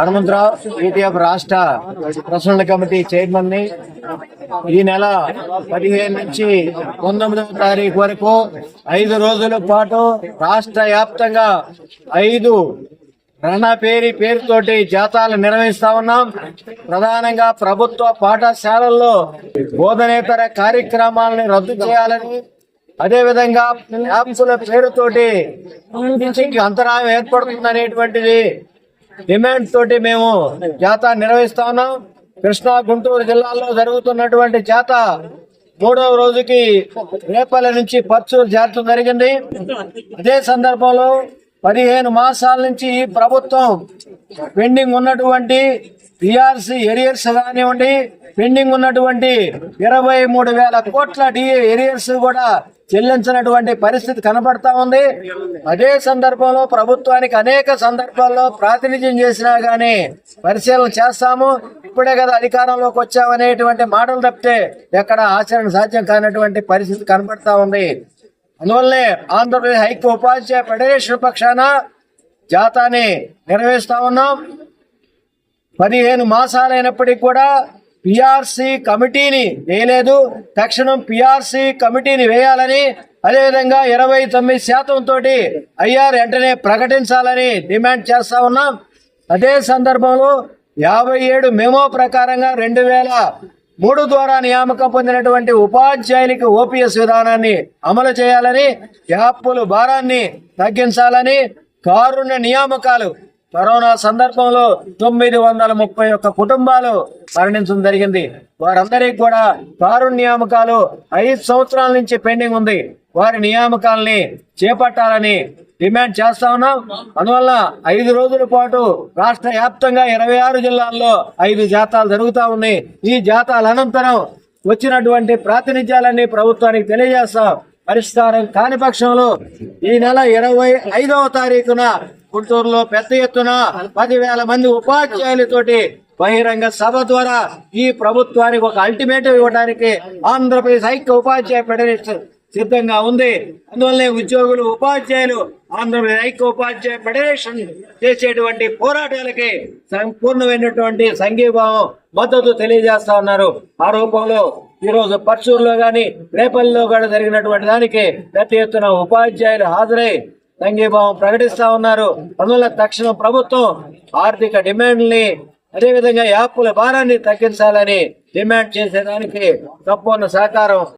Hanumantharao ETF రాష్ట్ర ప్రసరణ committee చైర్మన్ని ఈ నెల పదిహేను నుంచి పంతొమ్మిదవ తారీఖు వరకు ఐదు రోజుల పాటు రాష్ట్ర వ్యాప్తంగా ఐదు రణపేరి పేరుతోటి జాతాలు నిర్వహిస్తా ఉన్నాం. ప్రధానంగా ప్రభుత్వ పాఠశాలల్లో బోధనేతర కార్యక్రమాలను రద్దు చేయాలని అదేవిధంగా యాప్సుల పేరుతోటి అంతరాయం ఏర్పడుతుంది ఏర్పడుతుందనేటువంటిది డిమాండ్ తోటి మేము జాత నిర్వహిస్తా ఉన్నాం. కృష్ణా గుంటూరు జిల్లాలో జరుగుతున్నటువంటి జాత మూడవ రోజుకి రేపల్లి నుంచి పర్చూరు చేరటం జరిగింది. అదే సందర్భంలో పదిహేను మాసాల నుంచి ఈ ప్రభుత్వం పెండింగ్ ఉన్నటువంటి పిఆర్సి ఎరియర్స్ కానివ్వండి పెండింగ్ ఉన్నటువంటి ఇరవై మూడు వేల కోట్ల డిఏ ఎరియర్స్ కూడా చెల్లించినటువంటి పరిస్థితి కనబడతా ఉంది. అదే సందర్భంలో ప్రభుత్వానికి అనేక సందర్భాల్లో ప్రాతినిధ్యం చేసినా గానీ పరిశీలన చేస్తాము. ఇప్పుడే కదా అధికారంలోకి వచ్చామనేటువంటి మాటలు తప్పితే ఎక్కడ ఆచరణ సాధ్యం కానటువంటి పరిస్థితి కనబడతా ఉంది. అందువల్లనే ఆంధ్రప్రదేశ్ హైకు ఉపాధ్యాయ ఫెడరేషన్ పక్షాన జాతాని నిర్వహిస్తా ఉన్నాం. పదిహేను మాసాలైనప్పటికీ కూడా పిఆర్సి కమిటీని వేయలేదు. తక్షణం పిఆర్సి కమిటీని వేయాలని అదేవిధంగా ఇరవై తొమ్మిది శాతం తోటి ఐఆర్ వెంటనే ప్రకటించాలని డిమాండ్ చేస్తా ఉన్నాం. అదే సందర్భంలో యాభై ఏడు మెమో ప్రకారంగా రెండు వేల మూడు ద్వారా నియామకం పొందినటువంటి ఉపాధ్యాయులకి ఓపీఎస్ విధానాన్ని అమలు చేయాలని యాప్ల భారాన్ని తగ్గించాలని కారుణ్య నియామకాలు కరోనా సందర్భంలో తొమ్మిది వందల ముప్పై ఒక్క కుటుంబాలు మరణించడం జరిగింది. వారందరికీ కూడా కారు నియామకాలు ఐదు సంవత్సరాల నుంచి పెండింగ్ ఉంది. వారి నియామకాలని చేపట్టాలని డిమాండ్ చేస్తా ఉన్నాం. అందువల్ల ఐదు రోజుల పాటు రాష్ట్ర వ్యాప్తంగా ఇరవై ఆరు జిల్లాల్లో ఐదు జాతాలు జరుగుతూ ఉన్నాయి. ఈ జాతాల అనంతరం వచ్చినటువంటి ప్రాతినిధ్యాలన్నీ ప్రభుత్వానికి తెలియజేస్తాం. పరిష్కారం కాని పక్షంలో ఈ నెల ఇరవై ఐదవ తారీఖున గుంటూరులో పెద్ద ఎత్తున పదివేల మంది ఉపాధ్యాయులతోటి బహిరంగ సభ ద్వారా ఈ ప్రభుత్వానికి ఒక అల్టిమేటివ్ ఇవ్వడానికి ఆంధ్రప్రదేశ్ ఐక్య ఉపాధ్యాయ ఫెడరేషన్ సిద్ధంగా ఉంది. అందువల్లనే ఉద్యోగులు ఉపాధ్యాయులు ఆంధ్రప్రదేశ్ ఐక్య ఉపాధ్యాయ ఫెడరేషన్ చేసేటువంటి పోరాటాలకి సంపూర్ణమైనటువంటి సంఘీభావం మద్దతు తెలియజేస్తా ఉన్నారు. ఆ రూపంలో ఈరోజు పర్చూరులో కానీ రేపల్లిలో కూడా జరిగినటువంటి దానికి పెద్ద ఎత్తున ఉపాధ్యాయులు హాజరై సంఘీభావం ప్రకటిస్తా ఉన్నారు. అందువల్ల తక్షణం ప్రభుత్వం ఆర్థిక డిమాండ్ని అదేవిధంగా యాప్ల భారాన్ని తగ్గించాలని డిమాండ్ చేసేదానికి సంపూర్ణ సహకారం